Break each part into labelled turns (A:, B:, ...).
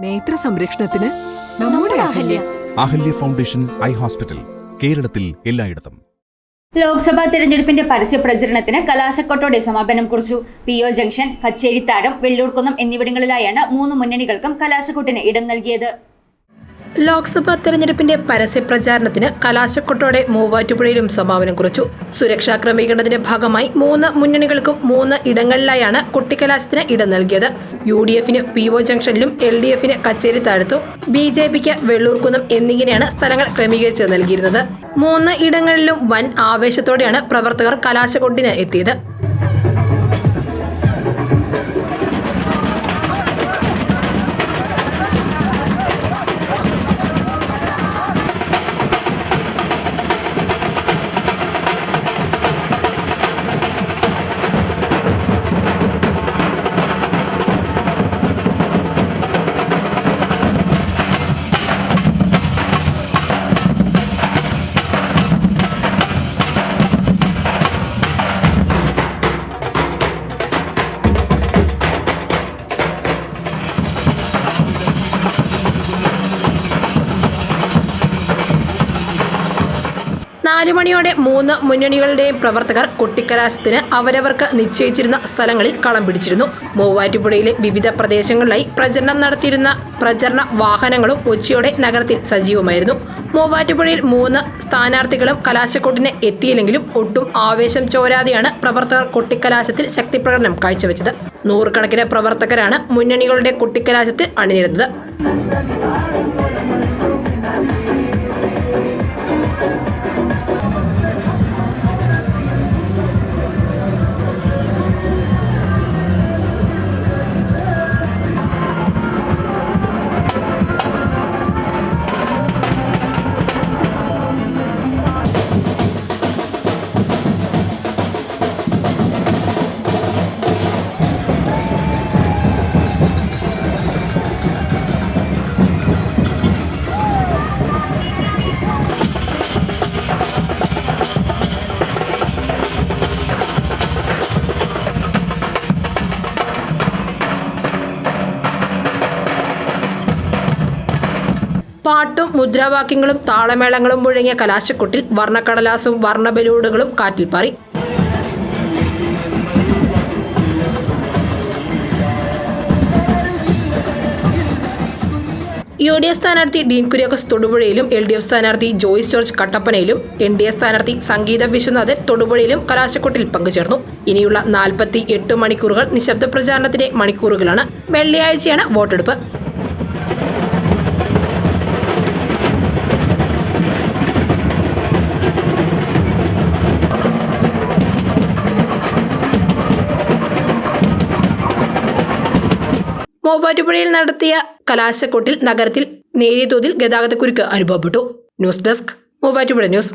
A: നേത്ര സംരക്ഷണത്തിന് നമ്മുടെ Ahalya.
B: Ahalya. Foundation eye hospital കേരളത്തിൽ എല്ലായിടത്തും.
C: ലോക്സഭാ തെരഞ്ഞെടുപ്പിന്റെ പരസ്യ പ്രചരണത്തിന് കലാശക്കൊട്ടോടെ സമാപനം കുറിച്ചു. P O junction Kacherithazham Vellurkunnam എന്നിവിടങ്ങളിലായാണ് മൂന്ന് മുന്നണികൾക്കും കലാശക്കൊട്ടിന് ഇടം നൽകിയത്.
D: ലോക്സഭാ തെരഞ്ഞെടുപ്പിന്റെ പരസ്യ പ്രചാരണത്തിന് കലാശക്കൊട്ടോടെ മൂവാറ്റുപുഴയിലും സമാപനം കുറിച്ചു. സുരക്ഷാ ക്രമീകരണത്തിന്റെ ഭാഗമായി മൂന്ന് മുന്നണികൾക്കും മൂന്ന് ഇടങ്ങളിലായാണ് കുട്ടിക്കലാശത്തിന് ഇടം നൽകിയത്. യു ഡി എഫിന് പി ഒ ജംഗ്ഷനിലും എൽ ഡി എഫിന് കച്ചേരി താഴ്ത്തും. ബി ജെ പിക്ക് വെള്ളൂർക്കുന്നം എന്നിങ്ങനെയാണ് സ്ഥലങ്ങൾ ക്രമീകരിച്ച് നൽകിയിരുന്നത്. മൂന്ന് ഇടങ്ങളിലും വൻ ആവേശത്തോടെയാണ് പ്രവർത്തകർ കലാശക്കൊട്ടിന് എത്തിയത്. നാലു മണിയോടെ മൂന്ന് മുന്നണികളുടെയും പ്രവർത്തകർ കൊട്ടിക്കലാശത്തിന് അവരവർക്ക് നിശ്ചയിച്ചിരുന്ന സ്ഥലങ്ങളിൽ കളം പിടിച്ചിരുന്നു. മൂവാറ്റുപുഴയിലെ വിവിധ പ്രദേശങ്ങളിലായി പ്രചരണം നടത്തിയിരുന്ന പ്രചരണ വാഹനങ്ങളും ഉച്ചയോടെ നഗരത്തിൽ സജീവമായിരുന്നു. മൂവാറ്റുപുഴയിൽ മൂന്ന് സ്ഥാനാർത്ഥികളും കലാശക്കൊട്ടിന് എത്തിയില്ലെങ്കിലും ഒട്ടും ആവേശം ചോരാതെയാണ് പ്രവർത്തകർ കൊട്ടിക്കലാശത്തിൽ ശക്തിപ്രകടനം കാഴ്ചവെച്ചത്. നൂറുകണക്കിന് പ്രവർത്തകരാണ് മുന്നണികളുടെ കുട്ടിക്കലാശത്തിൽ അണിനിരുന്നത്. പാട്ടും മുദ്രാവാക്യങ്ങളും താളമേളങ്ങളും മുഴങ്ങിയ കലാശക്കൊട്ടിൽ വർണക്കടലാസും വർണബലൂണുകളും കാറ്റിൽ പാറി. യു ഡി എഫ് സ്ഥാനാർത്ഥി ഡീൻ കുര്യാക്കോസ് തൊടുപുഴയിലും എൽ ഡി എഫ് സ്ഥാനാർത്ഥി ജോയിസ് ജോർജ് കട്ടപ്പനയിലും എൻ ഡി എ സ്ഥാനാർത്ഥി സംഗീത വിശ്വനാഥൻ തൊടുപുഴയിലും കലാശക്കൊട്ടിൽ പങ്കുചേർന്നു. ഇനിയുള്ള നാൽപ്പത്തി എട്ട് മണിക്കൂറുകൾ നിശബ്ദ പ്രചാരണത്തിന്റെ മണിക്കൂറുകളാണ്. വെള്ളിയാഴ്ചയാണ് വോട്ടെടുപ്പ്. മൂവാറ്റുപുഴയിൽ നടത്തിയ കലാശക്കൊട്ടിൽ നഗരത്തിൽ നേരിയ തോതിൽ ഗതാഗതക്കുരുക്ക് അനുഭവപ്പെട്ടു. News desk Muvattupuzha news.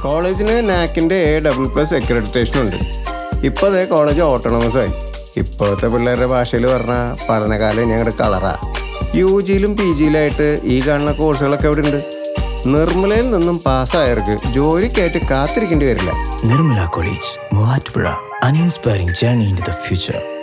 E: കോളേജിന് നാക്കിന്റെ എ ഡബിൾ പ്ലസ് അക്രഡിറ്റേഷൻ ഉണ്ട്. ഇപ്പോൾ അതേ കോളേജ് ഓട്ടോണമസ് ആയി. ഇപ്പോഴത്തെ പിള്ളേരുടെ ഭാഷയിൽ പറഞ്ഞാൽ പഠനകാലം ഞങ്ങളുടെ കളറാ. യു ജിയിലും പി ജിയിലായിട്ട് ഈ കാണുന്ന കോഴ്സുകളൊക്കെ ഇവിടെ ഉണ്ട് നിർമ്മലയിൽ നിന്നും പാസ്സായവർക്ക് ജോലിക്കായിട്ട് കാത്തിരിക്കേണ്ടി വരില്ല.
F: Nirmala college Muvattupuzha. An inspiring journey in the future future.